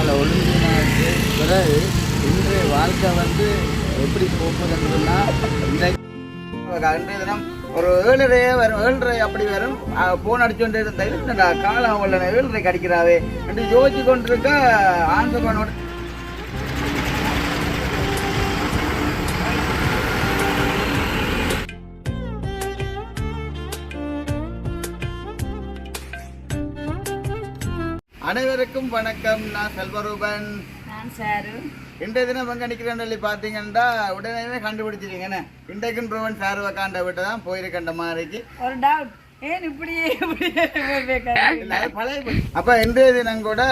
கால ஒழுங்கினாச்சு பிறகு இன்றைய வாழ்க்கை வந்து எப்படி போகுதுன்னா இந்த இன்றைய தினம் ஒரு ஏழரை வரும் ஏழரை அப்படி வரும். போன் அடிச்சுட்டு இருந்த காலம் அவங்கள ஏழரை கடிக்கிறாவே என்று யோசிச்சு கொண்டிருக்க ஆன்சர் அனைவருக்கும் வணக்கம். நான் செல்வரூபன். நான் சாரு. இன்றைய தினம் எங்க நிக்கிறேன்னு சொல்லி பார்த்தீங்கன்னா உடனே கண்டுபிடிச்சிருக்கீங்க என்ன? இன்றைக்கும் ப்ரோவன் சார் உக்காண்ட விட்டு தான் போயிருக்கண்ட மாதிரிக்கு. ஒரு டவுட் ஏன் இப்படியே பழைய. அப்ப இன்றைய தினம் கூட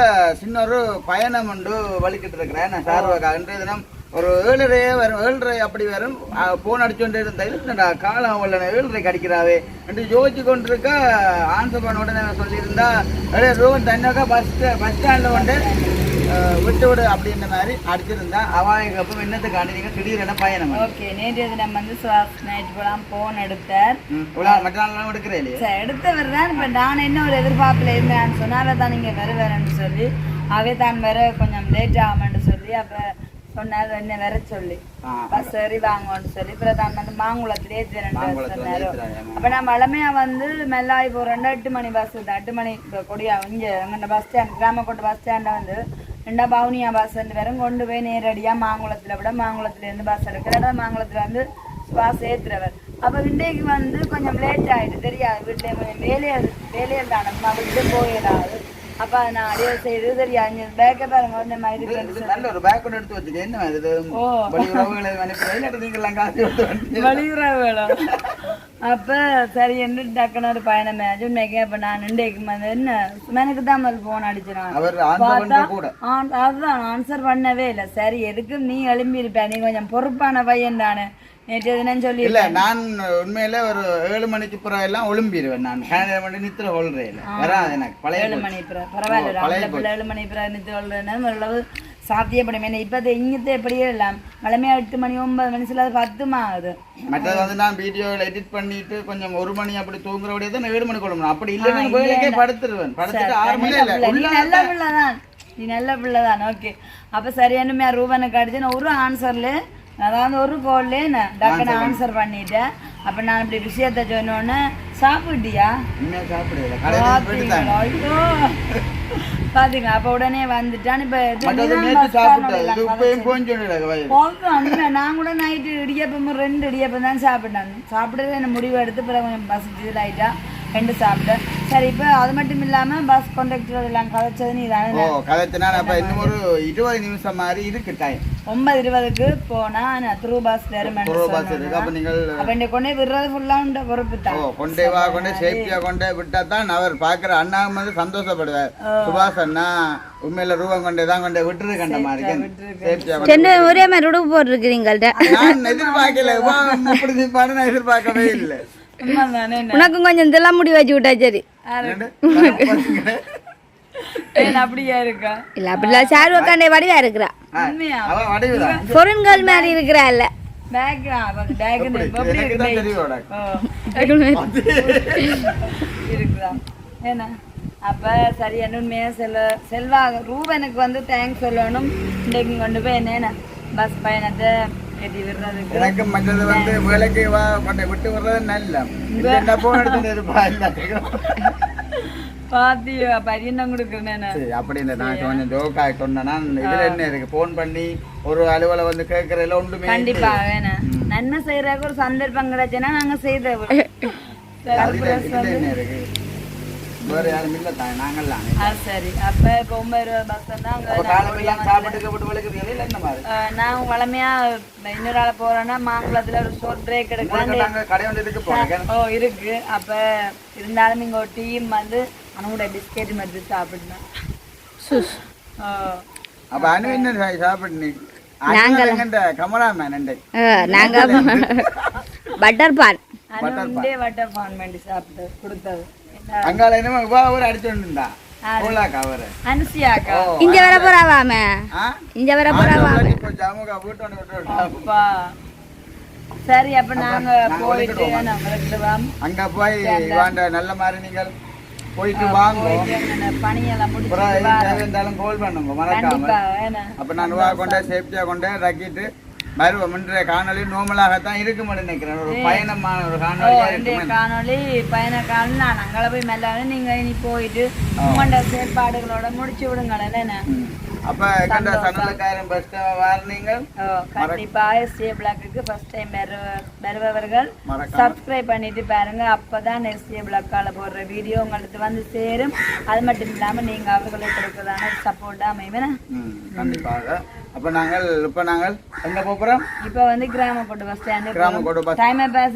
சின்ன ஒரு பயணம் உண்டு வலிக்கிட்டு இருக்கிறேன் நான் இன்றைய தினம் ஒரு ஏழரையே வரும் ஏழரை அப்படி வரும். போன் அடிச்சுட்டு இருந்தா காலம் உள்ள ஏழரை கடிக்கிறாவே என்று யோசிச்சு கொண்டிருக்க ஆன்சர் பண்ண உடனே சொல்லியிருந்தா "அடே, ரோகன் தன்னாக்கா பஸ் பஸ் ஸ்டாண்டில் அஹ், விட்டு விடு அப்படின்ற மாதிரி அடிச்சிருந்தா அவங்க அப்போ என்னத்துக்கு நீங்க திடீரென பயணம். ஓகே நேற்றைய தினம் வந்து சுவாஸ் நைட் போலாம் போன் எடுத்தார். ம், இவ்வளவு மற்ற நாள்லாம் எடுக்கிறே இல்லையா? சரி, எடுத்தவர் தான் இப்போ நான் என்ன ஒரு எதிர்பார்ப்பில் இருந்தேன் சொன்னால தான் நீங்கள் வருவேன்னு சொல்லி அவே தான் வர கொஞ்சம் லேட் ஆகும்னு சொல்லி அப்போ சொன்னார் என்ன வர சொல்லி. பஸ் ஏறி வாங்கன்னு சொல்லி. அப்புறம் தான் வந்து மாங்குளத்துல சொன்னாரு. அப்போ நான் வளமையா வந்து மெல்லாய் போகிறேன் எட்டு மணி பஸ் எட்டு மணி கொடியா இங்கே எங்கள் பஸ் ஸ்டாண்ட் கிராமக்கோட்டை பஸ் ஸ்டாண்டில் வந்து ரெண்டா பவுனியா பஸ் வரும் கொண்டு போய் நேரடியாக மாங்குளத்தில் விட மாங்குளத்துல இருந்து பஸ் எடுக்கிறத மாங்குளத்தில் வந்து பஸ் ஏற்றுறவர் அப்போ இன்றைக்கு வந்து கொஞ்சம் லேட் ஆயிடுது தெரியாது. வீட்டில் கொஞ்சம் வேலையர் வேலையர் தானே போயிடாது அப்போ நான் அடிய செய்து தெரியாது பேக்கை பாருங்க கொஞ்சம் மாதிரி இது- இருக்கு இது நல்ல ஒரு பேக் ஒன்று எடுத்து வச்சுக்க என்ன இது ஓ. வெளியுறவுகளை அனுப்புறேன் இல்லாட்டி நீங்க எல்லாம் காசு எடுத்து வந்து வலியுற வேணும் அப்ப சரி என்று டக்குனு ஒரு பயணம் மேஜும் மேக்கே அப்ப நான் இன்றைக்கு வந்து என்ன எனக்கு தான் முதல் போன் அடிச்சினான் அவர் ஆன்சர் பண்ற கூட. ஆன்- அதுதான் ஆன்சர் பண்ணவே இல்லை. சரி எதுக்கு நீ எழும்பி இருப்ப நீ கொஞ்சம் பொறுப்பான பையன் தானே. நேற்று தினம் சொல்லி இல்ல நான் உண்மையில ஒரு ஏழு மணிக்கு பிறகு எல்லாம் ஒளிம்பிடுவேன் நான். நித்திர வராது எனக்கு பழைய ஏழு மணி பிறகு. பரவாயில்ல ஏழு மணி பிறகு நித்து கொள்றேன்னு ஓரளவு சாத்தியப்படும். ஏன்னா இப்போ இங்கத்தை எப்படியே இல்லை வளமையா எட்டு மணி ஒன்பது மணி சில பத்துமா ஆகுது மற்றது வந்து நான் வீடியோவில் எடிட் பண்ணிட்டு கொஞ்சம் ஒரு மணி அப்படி தூங்குறபடியே தான் ஏழு மணி கொள்ளணும் அப்படி இல்லை நான் வேலைக்கே படுத்துருவேன். படுத்துட்டு ஆறு மணி இல்லை நீ நல்ல பிள்ளை தான் நீ நல்ல பிள்ளை தான் ஓகே அப்போ சரியான ரூபனுக்கு அடிச்சு நான் ஒரு ஆன்சர்ல அதாவது ஒரு கோல்லே நான் டக்குன்னு ஆன்சர் பண்ணிட்டேன். அப்போ நான் இப்படி விஷயத்த சொன்னோன்னே சாப்பிட்டியா? இன்னும் தாங்க ஐயோ. பாத்தீங்க அப்போ உடனே வந்துட்டான். இப்போ நான் கூட நைட்டு இடியப்பம் ரெண்டு இடியப்பம் தான் சாப்பிட்டேன். சாப்பிட்டது என்ன முடிவு எடுத்து பிறகு கொஞ்சம் பஸ் இதாயிட்டா ரெண்டு சாப்பிட்டேன். சரி இப்போ அது மட்டும் இல்லாமல் பஸ் கண்டக்டர் எல்லாம் கதைச்சது நீ தானே? ஓ கதைச்சுனா அப்ப இன்னும் ஒரு இருபது நிமிஷம் மாதிரி இருக்கு டைம் ஒன்பது இருபதுக்கு போனா நான் த்ரூ பஸ் தருமேன் ஒரு பஸ் இருக்கு. அப்ப நீங்கள் அப்போ இந்த கொண்டே விடுறது ஃபுல்லாக உண்ட பொறுப்பு ஓ தான் கொண்டே வா கொண்டே சேஃப்டியா கொண்டே விட்டா தான் அவர் பாக்குற அண்ணா வந்து சந்தோஷப்படுவார். சுபாஷ் அண்ணா உண்மையில ரூபம் கொண்டே தான் கொண்டே விட்டுரு கண்ட மாதிரி ரெண்டு ஒரே மாதிரி உடுப்பு போட்டிருக்கிறீங்கள்ட்ட. நான் எதிர்பார்க்கல. வா, இப்படி நான் எதிர்பார்க்கவே இல்லை. உனக்கும் கொஞ்சம் இதெல்லாம் முடி வச்சு விட்டா சரி. அப்படியா இருக்கா? இல்ல அப்படிலாம் உட்காண்டே வடிவா இருக்கிறா. ஃபொரின் கேர்ள் மாதிரி இருக்கிறா இல்ல. அப்ப சரி என்ன உண்மையா செல்வ செல்வா ரூபனுக்கு வந்து தேங்க்ஸ் சொல்லணும். இன்றைக்கு கொண்டு போய் என்ன பஸ் பயணத்தை எனக்கு மற்றது வந்து வேலைக்கு வா கொண்டே விட்டு வர்றது நல்ல போன் இருப்பா பாத்தியோ பரியணம் கொடுக்குறேன் அப்படி இல்லை நான் கொஞ்சம் ஜோக்கா சொன்னேன்னா இதுல என்ன இருக்கு போன் பண்ணி ஒரு அலுவலை வந்து கேட்கறதுல ஒன்றுமே கண்டிப்பா வேணும் நன்மை செய்யறதுக்கு ஒரு சந்தர்ப்பம் கிடைச்சுன்னா நாங்க செய்த என்ன இருக்கு வேற யாரும் இல்ல தான் நாங்கள்லாம் சரி. அப்ப இப்போ ஒன்பது ரூபா பஸ் தான் அப்ப காலமெல்லாம் சாப்பிட்டு கப்பிட்டு வளர்க்குறீங்க இல்லை என்ன மாதிரி. அஹ் நான் வளமையா இன்னொரு ஆள் போறேன்னா மாங்குளத்துல ஒரு ஷோர்ட் பிரேக் எடுக்கிறேன் கடை வந்து இருக்கு போனேன் ஓ இருக்கு. அப்ப இருந்தாலும் இங்க ஒரு டீம் வந்து அவனோட பிஸ்கெட் மட்டும் சாப்பிடணும். சுஸ். ஓ அப்ப அனு என்ன சா- சாப்பிட்டு நீ? அனுங்கண்ட கமலாமேன் எண்டை அஹ், நாங்க பட்டர் பான் உண்டே வட்டர் ஃபார்மெண்ட் சாப்பிட்டு கொடுத்தது? அங்கால என்னமோ இவா ஒரு அடிச்சு இருந்தா ஓலாக்கா அவரு. அனுசியாக்கா. ஓ, இங்க வர போறாவாமே? இங்க வர போறாவாமே? சரி அப்ப நாங்க போயிட்டு அங்க போய் வாண்ட நல்ல மாதிரி நீங்கள் போயிட்டு வாங்க. பணியெல்லாம் வாரோம். தேவைந்தாலும் கால் பண்ணுங்க மறக்காம. கண்டிப்பா ஏன்னா அப்ப நான் ரூபா கொண்டே சேஃப்டியா கொண்டே ரக்கிட்டு வருவோம் இன்றைய காணொலி நோமலாகத்தான் இருக்கும்னு நினைக்கிறேன். ஒரு பயணமான ஒரு இருக்கும் காணொளி பயண காலம் நான். அங்கே போய் மெல்ல நீங்க இனி போயிட்டு உங்களோட செயற்பாடுகளோட முடிச்சு விடுங்களேன் அப்ப கண்ட கண்டிப்பா எஸ்ஏ பிளாக்குக்கு ஃபர்ஸ்ட் டைம் வருபவர்கள் சப்ஸ்கிரைப் பண்ணிட்டு பாருங்க. அப்பதான் எஸ்ஏ பிளாக்கால போடுற வீடியோ உங்களுக்கு வந்து சேரும். அது மட்டும் இல்லாம நீங்க அவர்களுக்கு கொடுக்கறதான சப்போர்ட்டா அமைவேன் கண்டிப்பாக. அப்ப நாங்கள் இப்ப நாங்கள் எங்க போறோம்? இப்ப வந்து Gramakottai bus stand Gramakottai bus- time time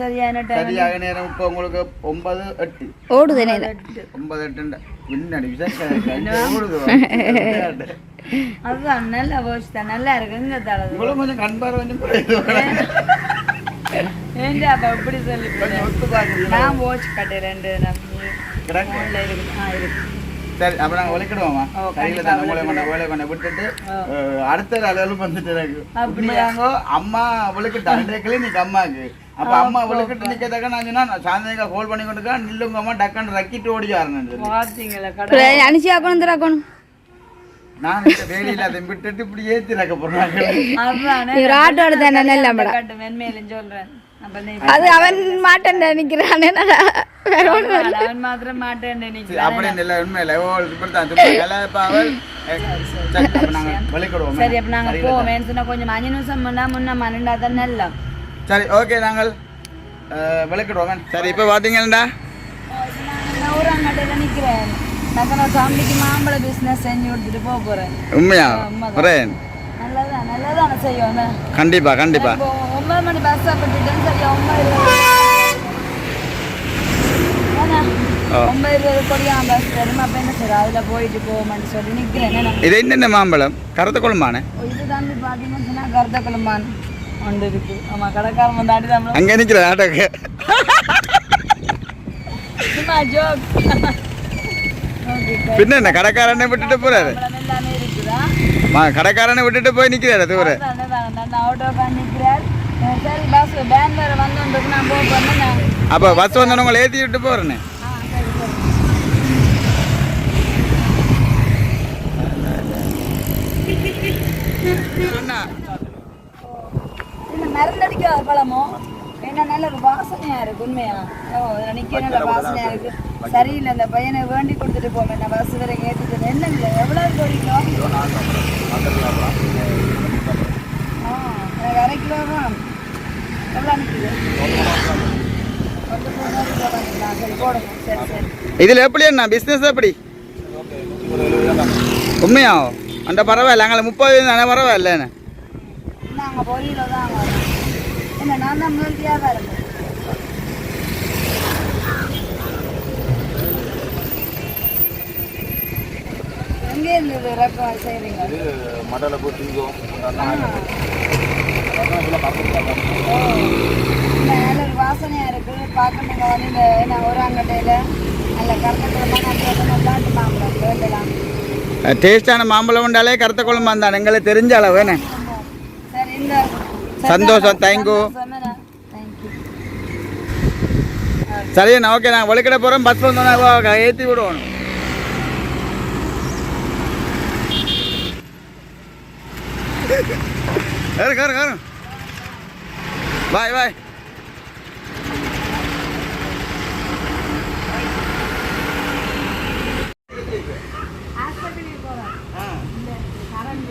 சரியாக நேரம் இப்ப உங்களுக்கு ஒன்பது எட்டு. ஓடுது நேரம். ஒன்பது எட்டு. பின்னாடி விசேஷம். ஓடுது. அதுதான் நல்ல வாட்ச் தான் நல்லா இருக்குங்க இவ்வளவு கொஞ்சம் கண்பார் கொஞ்சம். ஏன்டா அப்ப இப்படி சொல்லி. நான் வாட்ச் கட்டு ரெண்டு இருக்கு. இருக்கு. சரி அப்ப நாங்க ஒழிக்கிடுவோமா கையில தான் மூளை கொண்ட மூளை கொண்ட விட்டுட்டு அடுத்த அளவில் வந்துட்டு உண்மையாங்கோ அம்மா அவளுக்கு டண்டேக்கல நீ அம்மாக்கு. அப்ப அம்மா அவளுக்கு நிக்கத்தக்க நான் சொன்னா நான் சாயந்தரம் கால் பண்ணி கொண்டு நில்லுங்க அம்மா டக்குன்னு ரக்கிட்டு ஓடி கடை அனுச்சி ஆக்கணும் திராக்கணும் நான் இந்த வேலையில அதை விட்டுட்டு இப்படி ஏத்தி ரக்க போறாங்க. இவர் ஆட்டோ எடுத்தானே நல்ல படம் கட்டு மென்மேலும் சொல்றேன். அப்ப நீ அது அவன் மாட்டேன் நினைக்கிறானே இல்ல. அவன் மாத்திரம் மாட்டேன் சரி, அப்படின்னு இல்லை உண்மையில. சரி அப்ப நாங்க வெளிக்கிடுவோம் சரி அப்ப நாங்க போவேன் சொன்னா கொஞ்சம் அஞ்சு நிமிஷம் முன்னா முன்ன மனண்டா தான் நல்லா சரி ஓகே நாங்கள் அஹ், வெளிக்கிடுவோம் சரி இப்போ பார்த்தீங்கள்டா நான் டக்குனு தம்பிக்கு மாம்பழ பிசினஸ் செஞ்சு கொடுத்துட்டு போக போறேன் உண்மையா. வரேன் நல்லதான் நல்லதான செய்யும்? கண்டிப்பா கண்டிப்பா ஒன்பது மணி பஸ் அப்பட்டுட்டேன் சரியா ஒன்பது. ஒன்பது இருபது கொடியாம் பஸ் வரும் அப்ப என்ன செய்யற அதுல போயிட்டு போவோம்னு சொல்லி நிக்கிறேன் இது என்னென்ன மாம்பழம் கருத்த குழம்பானே இது தம்பி பாத்தீங்கன்னு கருத்த குழம்பான் ஒன்று இருக்கு ஆமா கடைக்காரன் வந்து அடி தமிழ் அங்கே நிற்கிற ஆட்டோக்கு சும்மா ஜோக் பின்ன என்ன கடைக்காரனை விட்டுட்டு போறாரு? கடைக்காரனை விட்டுட்டு போய் நிற்கிறாரு தூர சரி பஸ் வந்து அப்போ வந்தவங்களை ஏற்றி விட்டு போறேன்னு? மருந்தடிக்காத பழமோ? என்ன நல்ல ஒரு வாசனையா இருக்கு உண்மையா? ஓ நிக்க நல்ல வாசனையா இருக்கு. சரியில்லை இந்த பையனை வேண்டி கொடுத்துட்டு போமே நான் பஸ் வரை ஏற்றிட்டு என்ன இல்லை எவ்வளவு கோடி கிலோ? ஆ எனக்கு அரை கிலோ தான். எவ்வளோ நிற்குது இதில் எப்படி என்ன? பிஸ்னஸ் எப்படி? உண்மையா அந்த பரவாயில்ல அங்கே முப்பது தானே பரவாயில்ல என்ன? நாங்கள் பொரியல தான் என்ன நான் தான் முதல் வியாபாரம் எங்கே இருந்தது ரக்கம் செய்கிறீங்க மடலை போட்டு ஓ இந்த நல்ல ஒரு வாசனையாக இருக்குது பார்க்க நீங்கள் வந்து என்ன ஒரு அங்கட்டையில் நல்ல கருத்துக்கிழமை நல்லாட்டு மாம்பழம் வேண்டலாம் டேஸ்டான மாம்பழம் உண்டாலே கருத்த குழம்பு தான் எங்களுக்கு தெரிஞ்ச அளவு என்ன சந்தோஷம், தேங்க்யூ சரிண்ணா ஓகே நாங்கள் ஒழுக்கிட போகிறோம் பஸ் வந்தோன்னா ஏற்றி விடுவோம் கரு கரு கரு பாய் பாய் ஹாஸ்பிட்டலுக்கு போகிறேன் இந்த கரண்ட்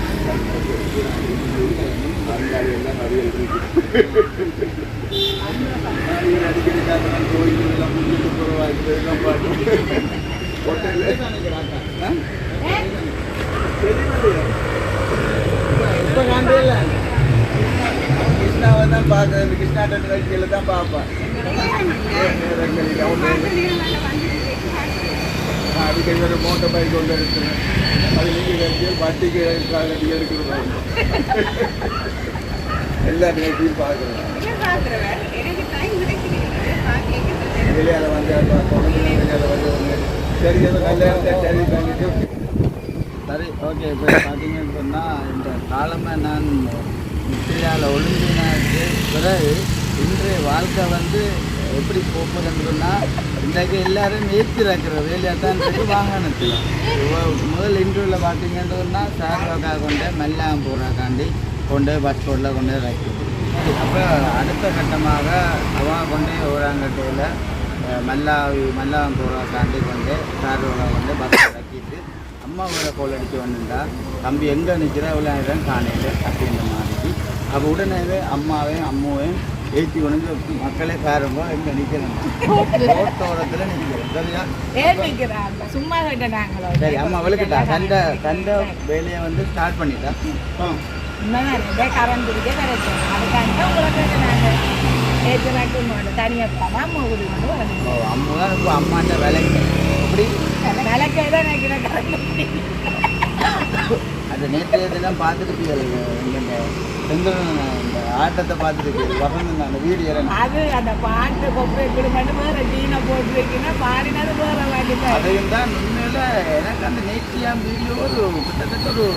கிருஷ்ணாவை தான் பார்க்குறது கிருஷ்ணா நிகழ்ச்சியில் தான் பார்ப்பேன். நான் அடிக்கடி ஒரு மோட்டர் பைக் கொண்டு இருக்கிறேன் அது நீங்கள் கட்டி வட்டிக்கு கட்டி எடுக்கிறது எல்லா நிகழ்ச்சியும் பார்க்குறேன் வெளியால வந்து வெளியால வந்து சரி அது நல்ல சரி பண்ணிட்டு. சரி ஓகே. இப்போ பார்த்தீங்கன்னு சொன்னால் இந்த காலமாக நான் முத்திரையால் ஒழுங்கினாக்கு பிறகு இன்றைய வாழ்க்கை வந்து எப்படி போகுதுன்னு சொன்னால் இன்றைக்கு எல்லாரும் ஏற்றி இருக்கிற வேலையாக தான் இருக்கு வாகனத்தில் முதல் இன்டர்வியூவில் பார்த்தீங்கன்னா சொன்னால் கொண்டு மெல்லாம் போகிறாக்காண்டி கொண்டு பஸ் ஸ்டாண்டில் கொண்டு வைக்கும் அப்போ அடுத்த கட்டமாக அவன் கொண்டு ஓராங்கட்டையில் மல்லாவி மல்லாவம் போகிறாக்காண்டி கொண்டு சார்வாக்கா கொண்டு பஸ் இறக்கிட்டு அம்மா கூட கோல் அடித்து வந்துட்டா தம்பி எங்கே நிற்கிறா இவ்வளோ நேரம் காணையில் அப்படின்ற மாதிரி. அப்போ உடனே அம்மாவையும் அம்மாவையும் ஏற்றி கொண்டு மக்களே பாருங்க எங்கே நிற்கிறேன் ரோட்டோரத்தில் நிற்கிறேன் சரியா? சும்மா சரி அம்மா விளக்கிட்டா சண்டை சண்டை வேலையை வந்து ஸ்டார்ட் பண்ணிட்டா? அம்மா தான் அம்மாட்ட வேலைக்கு எப்படி? விளக்கே தான் நினைக்கிறேன் அது நேற்றைய தினம் பார்த்துருப்பீங்க இந்த செந்தூரன் இந்த ஆட்டத்தை பார்த்துருப்பீங்க வசந்தன் அந்த வீடியோ அது அந்த பாட்டு கொப்பை கொடுக்கணும் வேறு டீனை போட்டு வைக்கணும். பாடினது வேறு வாட்டி அதையும் தான் உண்மையில எனக்கு அந்த நேற்றியாம் வீடியோ ஒரு கிட்டத்தட்ட ஒரு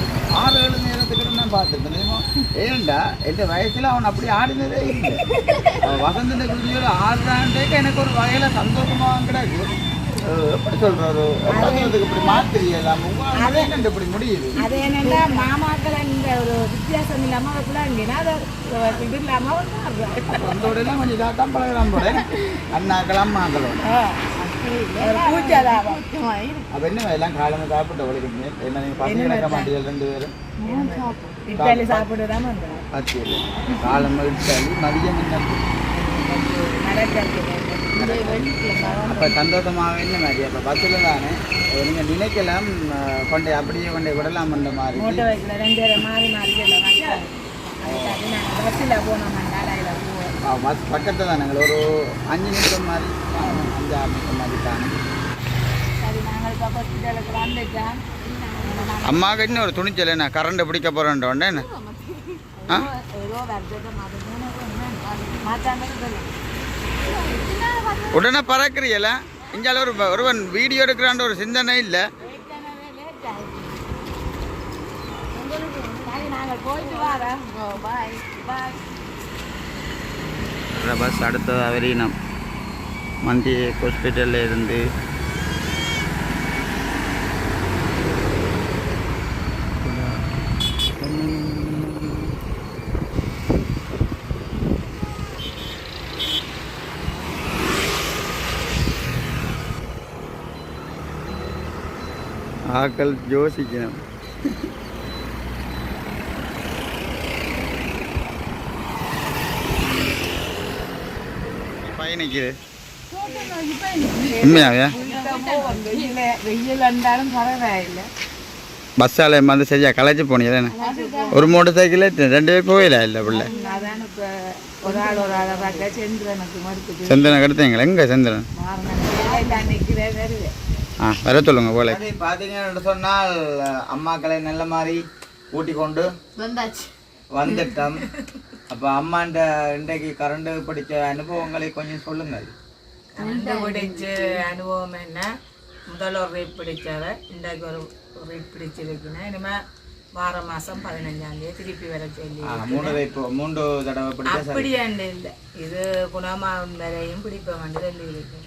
ஆறு ஏழு நேரத்துக்கு நான் பார்த்துருக்கேன்? ஏன்டா எந்த வயசுல அவன் அப்படி ஆடினதே இல்லை. அவன் வசந்த வீடியோவில் ஆடுறான்டேக்கு எனக்கு ஒரு வகையில சந்தோஷமா கிடக்கு அஹ் எப்படி சொல்றது? சந்தோஷத்துக்கு இப்படி மாத்திரியலாம் கண்டு இப்படி முடியுது? அது என்னென்னா மாமாக்கள் இந்த ஒரு வித்தியாசம் இல்லாமல் பிள்ளைங்கன்னா அது. இது இல்லாமல் வந்தோட எல்லாம் கொஞ்சம் இதாக தான் பழகலாம் போல பூச்சாதாபம் அப்ப என்ன எல்லாம் சாப்பிட்ட வழிக்கு என்ன நீங்க பசங்க நடக்க மாட்டீங்க ரெண்டு பேரும்? காலம் இட்டாலி மதியம் என்ன? அப்போ சந்தோஷமாக என்ன மாதிரி. அப்போ பஸ்ஸில் தானே. நீங்கள் நினைக்கலாம் கொண்டே அப்படியே கொண்டே விடலாம் அந்த மாதிரி. மூட்டை வைக்கல ரெண்டு பேரும் மாறி மாறி பஸ்ஸில் போனோம் பஸ் பக்கத்தில் தானே ஒரு அஞ்சு நிமிஷம் மாதிரி அஞ்சு ஆறு நிமிஷம் மாதிரி தானே. சரி நாங்கள் இப்போ ஹாஸ்பிட்டலுக்கு வந்துட்டோம். அம்மாவுக்கு இன்னும் ஒரு துணிச்சல் என்ன? கரண்ட் பிடிக்க போகிறேன் உடனே என்ன? ஆ? உடனே பறக்கிறீங்கள இஞ்சால ஒரு ஒருவன் வீடியோ எடுக்கிறான்ற ஒரு சிந்தனை இல்லை. பஸ் அடுத்தது அவரீனம். மந்தி ஹாஸ்பிட்டலில் இருந்து ஆக்கள் யோசிக்கணும் பயணிக்குது உண்மையாவே? பஸ்ஸால் வந்து சரியா களைச்சு போனீங்க ஒரு மோட்டர் சைக்கிள் ரெண்டு பேர் போயில இல்லை பிள்ளை? அதான் இப்போ ஒரு ஆள் ஒரு ஆளை பார்க்க செந்திரனுக்கு மறுக்குது செந்தனை கடுத்தீங்களா எங்கே வருது ஆ. வர சொல்லுங்க போல. பார்த்தீங்கன்னு சொன்னால் அம்மாக்களை நல்ல மாதிரி ஊட்டி கொண்டு வந்தாச்சு. வந்துட்டோம். அப்போ அம்மாண்ட இன்றைக்கு கரண்ட் பிடிச்ச அனுபவங்களை கொஞ்சம் சொல்லுங்கள். கண்டுபிடிச்ச அனுபவம் என்ன? முதல் ஒரு ரீட் பிடிச்சவ இன்றைக்கு ஒரு ரீட் பிடிச்சிருக்குன்னா. இனிமேல் வார மாதம் பதினஞ்சாம் தேதி திருப்பி வர சொல்லி ஆ, மூணு மூன்று தடவை பிடிச்சா அப்படி இல்லை. இது குணமாகும் வரையும் பிடிப்ப வேண்டியது இருக்கு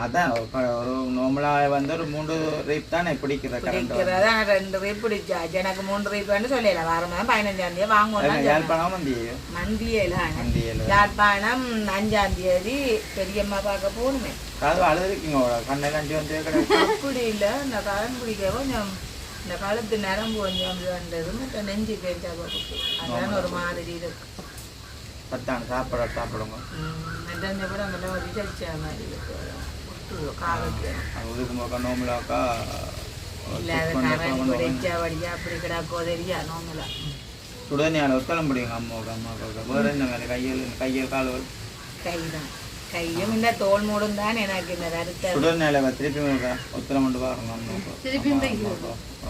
அதான் ஒரு நார்மலாக வந்து ஒரு மூன்று ரீப் தானே பிடிக்கிற கரண்ட் பிடிக்கிறதா ரெண்டு ரீப் பிடிச்சாச்சு எனக்கு மூன்று ரீப்னு சொல்லல வார மாதம் பதினஞ்சாம் தேதி வாங்கணும் யாழ்ப்பாணம் வந்து மந்தியல வண்டியில் யாழ்ப்பாணம் அஞ்சாம் தேதி பெரியம்மா பார்க்க போகணுமே. காது அழுதுருக்கீங்க கண்ணெல்லாம் அண்டி வந்து அப்படி இல்லை இந்த காலம் பிடிக்க கொஞ்சம் இந்த காலத்து நரம்பு கொஞ்சம் வந்தது நெஞ்சு பேச்சா போட்டு அதான் ஒரு மாதிரி இருக்கு பத்தாண்டு சாப்பிட சாப்பிடுங்க. மற்ற கூட நல்லா ஒரு விசரிச்ச மாதிரி இருக்கு. ஒட்டு காலுக்கு அதுக்கு பக்கம் நோம்பலாக்கா இல்லை அது கரண்ட் பிடிச்சா வழியா அப்படி கிடக்கோ தெரியா நோமலா சுடுதண்ணியால் ஒத்தலம் பிடிங்க அம்மாவுக்கு அம்மாவுக்கு வேறு என்ன வேலை கையில் கையில் கால்கள் கைதான் கையும் இந்த தோல் மூடும் தான் எனக்கு இந்த வருத்தம் சுடர்நிலை திருப்பி உத்தரம் கொண்டு பார்க்கணும்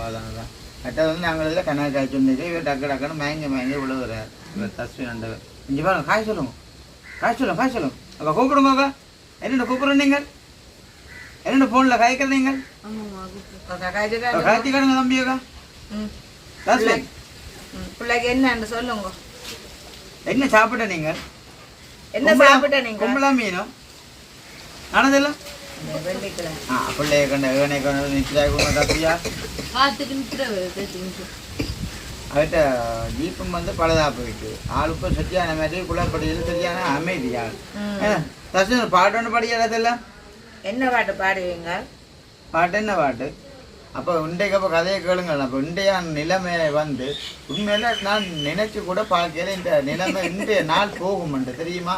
அதான் அதான் மற்றது வந்து நாங்கள் இதில் கண்ணாடி காய்ச்சி வந்துட்டு இவர் டக்கு டக்குன்னு மயங்கி மயங்கி விழுவுறார் இவர் தஸ்வி நண்டவர் இங்கே பாருங்க காய் சொல்லுங்க காய் சொல்லுங்க காய் சொல்லுங்க அக்கா கூப்பிடுங்க அக்கா என்னென்ன கூப்பிடுறோம் நீங்கள் என்னென்ன ஃபோனில் காய்க்கிற நீங்கள் காய்ச்சி காய்ச்சி கிடங்க தம்பி அக்கா ம். தஸ்வி ம், பிள்ளைக்கு என்னன்னு சொல்லுங்க. என்ன சாப்பிட்ட நீங்கள்? என்ன சாப்பிட்ட நீங்க கும்பலா மீனும் ஆனதில்ல? பிள்ளைய கண்ட ஏனை கண்ட தப்பியா? அவர்கிட்ட ஜீப்பும் வந்து பழுதா போயிட்டு ஆளுக்கும் சரியான மாதிரி குளப்படியில் சரியான அமைதி ஆள் ம். தர்ஷன் பாட்டு ஒன்று படிக்கிறதில்ல என்ன பாட்டு பாடுவீங்க? பாட்டு என்ன பாட்டு? அப்போ இன்றைக்கு அப்போ கதையை கேளுங்கள் அப்போ இன்றைய நிலைமை வந்து உண்மையில நான் நினைச்சு கூட பார்க்கல. இந்த நிலைமை இன்றைய நாள் போகும்ண்டு தெரியுமா?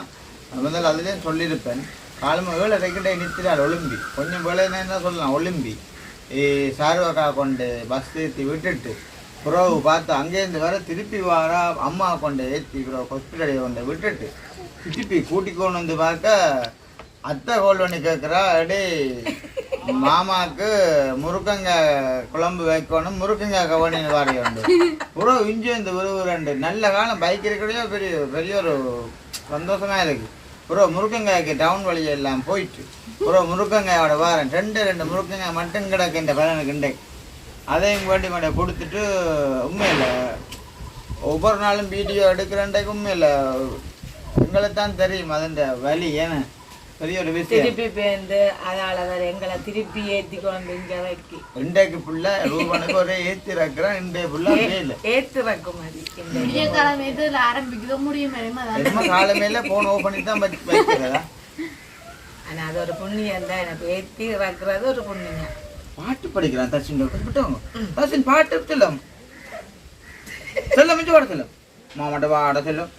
முதல்ல அதுலேயும் சொல்லியிருப்பேன். காலமாக ஏழு ரெக்கிட்டே நிறுத்தினார் ஒலிம்பி கொஞ்சம் வேலை என்ன சொல்லலாம்? ஒலிம்பி சார்வக்கா கொண்டு பஸ் ஏற்றி விட்டுட்டு புறவு பார்த்து அங்கேருந்து வர திருப்பி வார அம்மா கொண்டு ஏற்றி ஹாஸ்பிட்டலை கொண்டு விட்டுட்டு திருப்பி கூட்டி கொண்டு வந்து பார்க்க அத்தை கோல் பண்ணி கேட்குறா அடி மாமாக்கு முருக்கங்காய் குழம்பு வைக்கணும் முருக்கங்க கவனி வாரி உண்டு. புறோ இஞ்சி இந்த விறுவிறண்டு. நல்ல காலம் பைக் இருக்கிறதே பெரிய பெரிய ஒரு சந்தோஷமா இருக்கு. புறோ முருக்கங்காய்க்கு டவுன் வழியை எல்லாம் போயிட்டு புறோ முருக்கங்காயோட வாரேன் ரெண்டு ரெண்டு முருக்கங்காய் மட்டும் கிடக்கு இந்த பலனுக்கு இன்றைக்கு. அதையும் வேண்டி கொண்டு கொடுத்துட்டு உண்மையில் ஒவ்வொரு நாளும் வீடியோ எடுக்கிறேன்டைக்கு உண்மையில் எங்களுக்கு தான் தெரியும் அதுன்ற வலி ஏன்னா திருப்பி பேருந்து அதால வேற எங்களை திருப்பி ஏத்தி கொண்டு இங்க வைக்கி. இன்றைக்கு புள்ள ரூபனுக்கு ஒரே ஏத்தி இருக்கிறேன் இன்றைய புள்ள வேலை ஏத்து வைக்குமதி இந்த ஆரம்பிக்க முடியும் என்ன காலமேல போன் ஓப்பன் பண்ணி தான் வைக்கிறதா? ஆனா அது ஒரு புண்ணியம் தான். எனக்கு ஏத்தி வைக்கிறது ஒரு புண்ணியம். பாட்டு படிக்கிறான் தர்ஷன் விட்டவங்க தர்ஷன் பாட்டு செல்லும். செல்லம் மிஞ்சு பாட செல்லும். மாமாட்ட பாட செல்லும்.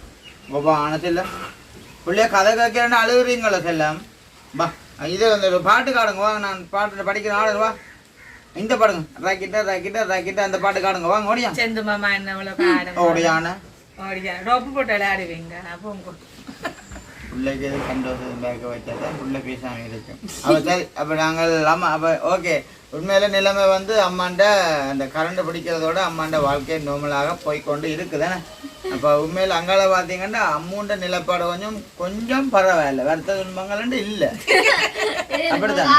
பாபா ஆன செல்லம். பிள்ளைய கதை கேட்கிறேன்னு அழுகுறீங்களா செல்லம். பா இது வந்து ஒரு பாட்டு காடுங்க வாங்க நான் பாட்டு படிக்கிறேன் ஆடுங்க வா. இந்த பாடுங்க. ராக்கிட்ட ராக்கிட்ட ராக்கிட்ட அந்த பாட்டு காடுங்க. வாங்க ஓடியா. செந்து மாமா என்ன ஓடியான. ஓடியா. ரொப்பு போட்டு விளையாடுவீங்க. அப்போ பிள்ளைக்கு எது சந்தோஷம் பேக்க வச்சா தான் பிள்ளை பேசாம இருக்கும் அப்ப சரி அப்ப நாங்கள் ஆமா அப்ப ஓகே. உண்மையில நிலைமை வந்து அம்மாண்ட அந்த கரண்ட் பிடிக்கிறதோட அம்மாண்ட வாழ்க்கை நோமலாக போய்க்கொண்டு இருக்குதானே? அப்ப உண்மையில அங்கால பாத்தீங்கன்னா அம்மூண்ட நிலப்பாடு கொஞ்சம் கொஞ்சம் பரவாயில்ல. வருத்த துன்பங்கள் இல்ல. அப்படிதான்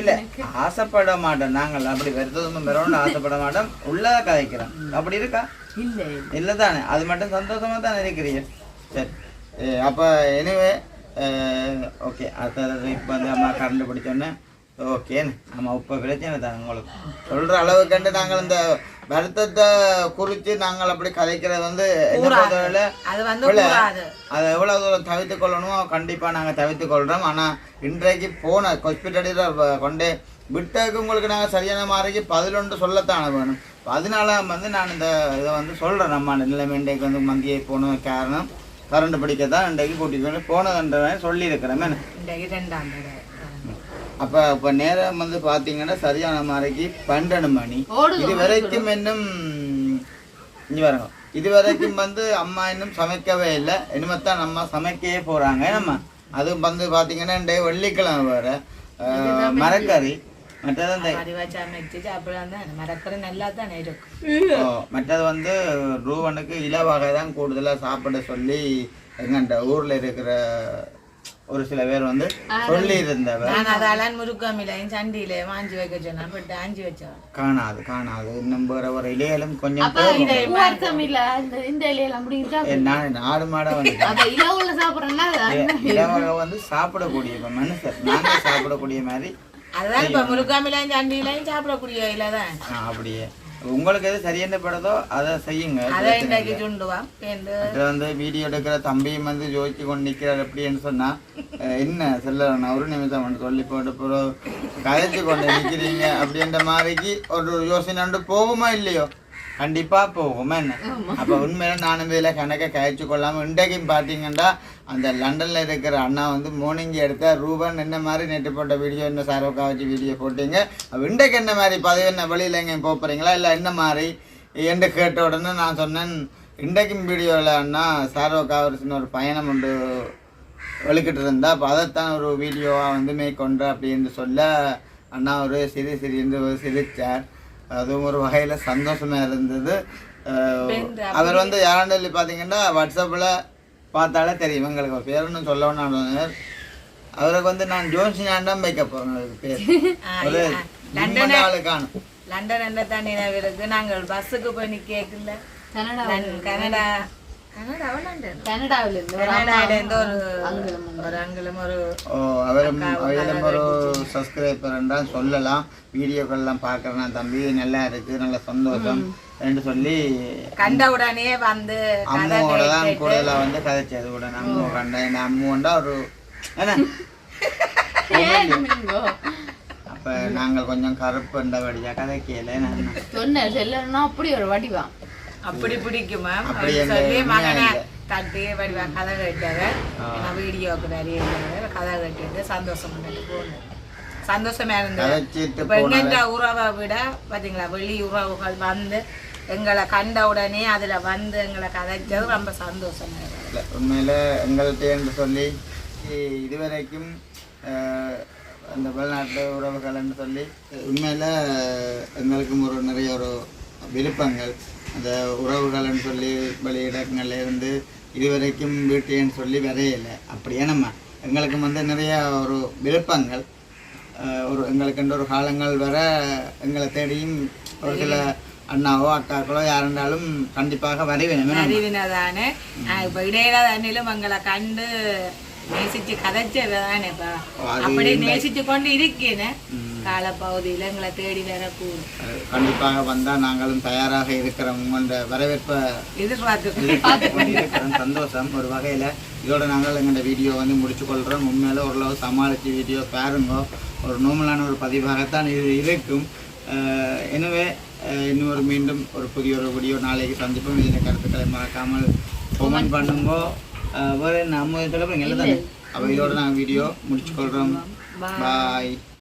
இல்ல ஆசைப்பட மாட்டோம். நாங்கள் அப்படி வருத்த துன்பம் வரணும்னு ஆசைப்பட மாட்டோம். உள்ளதா கதைக்கிறோம். அப்படி இருக்கா? இல்ல இல்லை. தானே. அது மட்டும் சந்தோஷமா தானே இருக்கிறீங்க? சரி. அப்ப எனிவே ஓகே அடுத்தது இப்போ வந்து அம்மா கரண்ட் பிடிச்சோன்னே ஓகே ஆமா இப்போ பிரச்சனை தான் உங்களுக்கு சொல்ற அளவு கண்டு நாங்கள் இந்த வருத்தத்தை குறித்து நாங்கள் அப்படி கதைக்கிறது வந்து அது எவ்வளவு தூரம் தவிர்த்து கொள்ளணுமோ கண்டிப்பா நாங்க தவிர்த்து கொள்றோம். ஆனா இன்றைக்கு போன ஹாஸ்பிட்டலில் கொண்டே விட்டதுக்கு உங்களுக்கு நாங்க சரியான மாதிரிக்கு பதிலொன்று சொல்லத்தானே வேணும். அதனால வந்து நான் இந்த இதை வந்து சொல்றேன். நம்ம நிலைமை இன்றைக்கு வந்து மந்தியை போன காரணம். கரண்ட் பிடிக்க தான் இன்றைக்கு கூட்டிட்டு வந்து போனதுன்றதை சொல்லியிருக்கிறேன். தடவை. அப்ப இப்ப நேரம் வந்து பாத்தீங்கன்னா சரியான மாதிரிக்கு பன்னெண்டு மணி. இது வரைக்கும் இன்னும் இங்க வரணும். இது வரைக்கும் வந்து அம்மா இன்னும் சமைக்கவே இல்லை. இனிமேத்தான் அம்மா சமைக்கவே போறாங்க. நம்ம அது வந்து பாத்தீங்கன்னா இன்றைய வெள்ளிக்கிழமை வேற. மரக்கறி. மற்றது தான். தானே வந்து ரூவனுக்கு இல வகை தான் கூடுதலா சாப்பிட சொல்லி எங்கண்ட ஊர்ல இருக்கிற ஒரு சில பேர் வந்து சொல்லி இருந்தவ நான் அதால முருக்காமிலையும் சண்டியிலையும் ஆஞ்சி வைக்க சொன்னேன் பட் ஆஞ்சி வச்சவன் காணாது காணாது. இன்னும் வேற ஒரு இலையிலும் கொஞ்சம் இந்த இலையெல்லாம் ஆடு மாடா வந்து இரவுல சாப்பிடுறேன்னா வந்து சாப்பிடக்கூடிய இப்ப மனுஷர். நாங்க சாப்பிடக்கூடிய மாதிரி அதுதான் இப்ப முருக்காமிலையும் சண்டியிலையும் சாப்பிடக்கூடிய இலை தான் ஆ, அப்படியே. உங்களுக்கு எது சரியான படுதோ அதை செய்யுங்க மற்ற வந்து வீடியோ எடுக்கிற தம்பியும் வந்து ஜோதிச்சு கொண்டு நிற்கிறார் எப்படின்னு சொன்னா என்ன செல்ல நான் ஒரு நிமிஷம் வந்து சொல்லி போட்டு பிறகு கதைச்சு கொண்டு நிற்கிறீங்க அப்படின்ற மாதிரிக்கு ஒரு யோசனை போகுமா இல்லையோ? கண்டிப்பா போகும் என்ன? அப்ப உண்மையில நானும் இதுல கணக்க கழிச்சு கொள்ளாம இன்றைக்கும் பாத்தீங்கன்னா அந்த லண்டன்ல இருக்கிற அண்ணா வந்து மோர்னிங் எடுத்த ரூபன் என்ன மாதிரி நேற்று போட்ட வீடியோ என்ன சாரோக்கா வச்சு வீடியோ போட்டீங்க? இன்றைக்கு என்ன மாதிரி? பதவி என்ன? வெளியில எங்க போறீங்களா? இல்ல என்ன மாதிரி? என்று கேட்ட உடனே நான் சொன்னேன் இன்றைக்கும் வீடியோவில் அண்ணா சாரோக்கா ஒரு சின்ன ஒரு பயணம் உண்டு வெளிக்கிட்டு இருந்தா அப்போ அதைத்தான் ஒரு வீடியோவாக வந்து மேற்கொண்டு அப்படின்னு சொல்ல அண்ணா ஒரு சிரி சிரின்னு ஒரு சிரிச்சார். அதுவும் ஒரு வகையில் சந்தோஷமா இருந்தது. அவர் வந்து யாராண்டு பார்த்தீங்கன்னா வாட்ஸ்அப்பில் பார்த்தாலே தெரியும். எங்களுக்கு ஒரு பேர் ஒன்றும் சொல்லணும்னு அவருக்கு வந்து நான் ஜோன்சினான் வைக்க போகிறேன் பேர். ஒரு நிம்மதி ஆளு காணும் லண்டன் என்ன தான் நினைவிருக்கு? நாங்கள் பஸ்ஸுக்கு போய் நிற்கல கனடா கனடாவில இருந்து. ஒரு அங்குலம் ஒரு ஓ அவரும் அவரும் ஒரு சப்ஸ்கிரைபர் தான் சொல்லலாம். வீடியோக்கள்லாம் பார்க்குறேன் தம்பி நல்லா இருக்கு. நல்ல சந்தோஷம். என்று சொல்லி கண்ட உடனே வந்து கதை அம்மாவோட தான் கேட்டுட்டு கூடுதலாக வந்து கதைச்சது கூட அம்மு இந்த அம்முண்டா ஒரு என்ன? அப்போ நாங்கள் கொஞ்சம் கருப்புண்டபடியா கதை கேள நான் சொன்ன செல்லணும்னா அப்படி ஒரு வடிவா? அப்படி பிடிக்குமா சொல்லி மகனை. தட்டி வடிவா கதை கேட்டாரு நான் வீடியோக்கு நிறைய. கதை கேட்டுட்டு சந்தோஷம் பண்ணிட்டு போனேன் சந்தோஷமா இருந்தது. இப்ப எங்கென்ற உறவை விட பாத்தீங்களா வெளி உறவுகள் வந்து எங்களை கண்ட உடனே அதில் வந்து எங்களை கதைச்சது ரொம்ப சந்தோஷம் இல்லை உண்மையில் எங்கள்கிட்ட என்று சொல்லி இதுவரைக்கும் அந்த வெளிநாட்டு உறவுகள் என்று சொல்லி உண்மையில் எங்களுக்கும் ஒரு நிறைய ஒரு விருப்பங்கள். அந்த உறவுகள்னு சொல்லி வெளியிடங்கள்ல இருந்து இதுவரைக்கும் வீட்டேன்னு சொல்லி வரையில. அப்படியே நம்ம எங்களுக்கும் வந்து நிறைய ஒரு விருப்பங்கள். ஒரு எங்களுக்கென்று ஒரு காலங்கள் வர எங்களை தேடியும் ஒரு சில அண்ணாவோ அக்காக்களோ யாருந்தாலும் கண்டிப்பாக வருவேன் அறிவினதானே இப்ப இடையில தண்ணிலும் எங்களை கண்டு நேசிச்சு கதைச்சதானே இப்ப. அப்படி நேசிச்சு கொண்டு இருக்கேனே. காலப்பகுதியில எங்களை தேடி வரக்கூடும். கண்டிப்பாக வந்தால் நாங்களும் தயாராக இருக்கிறோம் உங்களோட வரவேற்பை கொண்டிருக்கிறோம். சந்தோஷம் ஒரு வகையில். இதோட நாங்கள் எங்களோட வீடியோ வந்து முடிச்சுக்கொள்கிறோம் உண்மையில ஓரளவு சமாளித்து வீடியோ பாருங்க. ஒரு நோமலான ஒரு பதிவாகத்தான் இது இருக்கும். எனவே ஒரு மீண்டும் ஒரு புதிய ஒரு வீடியோ நாளைக்கு சந்திப்போம். இதில் கருத்துக்களை மறக்காமல் கமெண்ட் பண்ணுங்க. வேறு நம்ம சொல்ல போகிறீங்க தானே? அப்போ இதோட நாங்கள் வீடியோ முடிச்சுக்கொள்கிறோம் பாய்